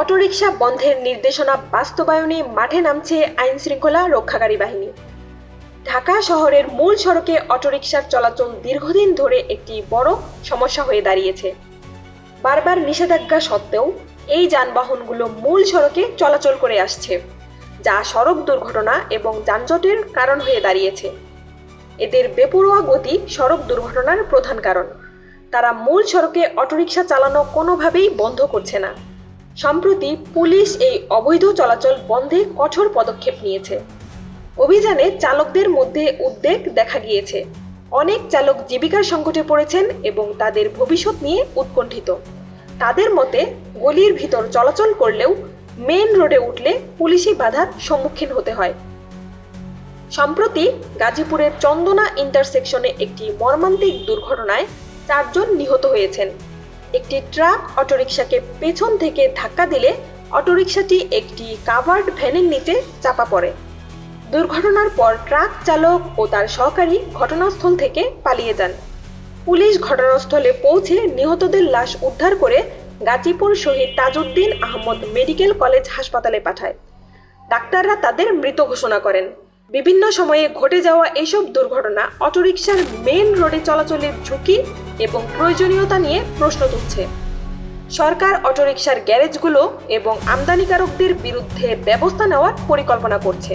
Autorickshaw বন্ধের নির্দেশনা বাস্তবায়নে মাঠে নামছে আইন শৃঙ্খলা রক্ষাকারী বাহিনী। ঢাকা শহরের মূল সড়কে অটোরিকশার চলাচল দীর্ঘদিন ধরে একটি বড় সমস্যা হয়ে দাঁড়িয়েছে। বারবার নিষেধাজ্ঞা সত্ত্বেও এই যানবাহনগুলো মূল সড়কে চলাচল করে আসছে, যা সড়ক দুর্ঘটনা এবং যানজটের কারণ হয়ে দাঁড়িয়েছে। এদের বেপরোয়া গতি সড়ক দুর্ঘটনার প্রধান কারণ। তারা মূল সড়কে অটোরিকশা চালানো কোনোভাবেই বন্ধ করছে না। সম্প্রতি পুলিশ এই অবৈধ চলাচল বন্ধে কঠোর পদক্ষেপ নিয়েছে। অভিযানে চালকদের মধ্যে উদ্বেগ দেখা গিয়েছে। অনেক চালক জীবিকার সংকটে পড়েছেন এবং তাদের ভবিষ্যৎ নিয়ে উৎকণ্ঠিত। তাদের মতে, গলির ভিতর চলাচল করলেও মেন রোডে উঠলে পুলিশি বাধার সম্মুখীন হতে হয়। সম্প্রতি গাজীপুরের চন্দনা ইন্টারসেকশনে একটি মর্মান্তিক দুর্ঘটনায় চারজন নিহত হয়েছেন। একটি ট্রাক অটোরিকশাকে পেছন থেকে ধাক্কা দিলে অটোরিকশাটি একটি কাভার্ড ভ্যানের নিচে চাপা পড়ে। দুর্ঘটনার পর ট্রাক চালক ও তার সহকারী ঘটনাস্থল থেকে পালিয়ে যান। পুলিশ ঘটনাস্থলে পৌঁছে নিহতদের লাশ উদ্ধার করে গাজীপুর শহীদ তাজউদ্দিন আহমদ মেডিকেল কলেজ হাসপাতালে পাঠায়। ডাক্তাররা তাদের মৃত ঘোষণা করেন। বিভিন্ন সময়ে ঘটে যাওয়া এসব দুর্ঘটনা অটোরিকশার মেন রোডে চলাচলের ঝুঁকি এবং প্রয়োজনীয়তা নিয়ে প্রশ্ন তুলছে। সরকার অটোরিকশার গ্যারেজগুলো এবং আমদানিকারকদের বিরুদ্ধে ব্যবস্থা নেওয়ার পরিকল্পনা করছে।